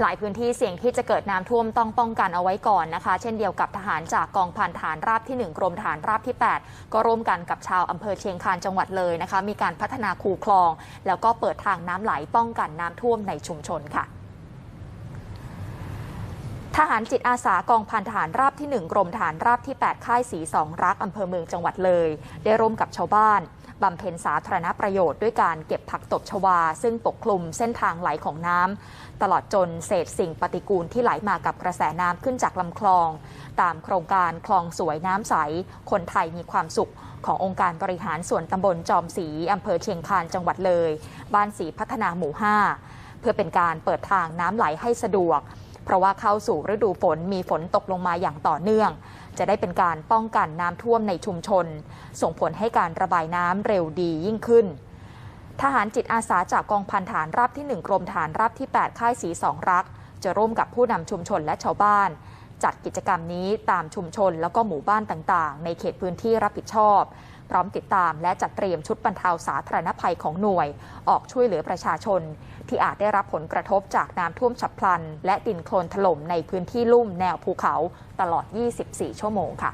หลายพื้นที่เสี่ยงที่จะเกิดน้ำท่วมต้องป้องกันเอาไว้ก่อนนะคะ เช่นเดียวกับทหารจากกองพันฐานราบที่ 1 กรมฐานราบที่ 8 ก็ร่วมกันกับชาวอำเภอเชียงคานจังหวัดเลยนะคะ มีการพัฒนาคูคลอง แล้วก็เปิดทางน้ำไหลป้องกันน้ำท่วมในชุมชนค่ะ ทหารจิตอาสากองพันทหารราบที่ 1 กรมฐานราบที่ 8 ค่ายสีสองรัก อำเภอเมืองจังหวัดเลย ได้ร่วมกับชาวบ้านบำเพ็ญสาธารณประโยชน์ด้วยการเก็บผักตบชวา ซึ่งปกคลุมเส้นทางไหลของน้ำตลอดจนเศษสิ่งปฏิกูลที่ไหลมากับกระแสน้ำขึ้นจากลำคลอง ตามโครงการคลองสวยน้ำใส คนไทยมีความสุขขององค์การบริหารส่วนตำบลจอมศรีอำเภอเชียงคานจังหวัดเลย บ้านศรีพัฒนาหมู่ 5 เพื่อเป็นการเปิดทางน้ำไหลให้สะดวก เพราะว่าเข้าสู่ฤดูฝนมีฝนตกลงมาอย่างต่อเนื่อง จะได้เป็นการป้องกันน้ำท่วมในชุมชน ส่งผลให้การระบายน้ำเร็วดียิ่งขึ้น ทหารจิตอาสาจากกองพันฐานราบที่ 1 กรมฐานราบที่ 8 ค่ายสีสองรัก จะร่วมกับผู้นำชุมชนและชาวบ้าน จัดกิจกรรมนี้ตามชุมชนแล้วก็หมู่บ้านต่างๆ ในเขตพื้นที่รับผิดชอบ พร้อมติดตามและจัดเตรียมชุดบรรเทาสาธารณภัยของหน่วย ออกช่วยเหลือประชาชน ที่อาจได้รับผลกระทบจากน้ำท่วมฉับพลัน และดินโคลนถล่มในพื้นที่ลุ่มแนวภูเขาตลอด 24 ชั่วโมงค่ะ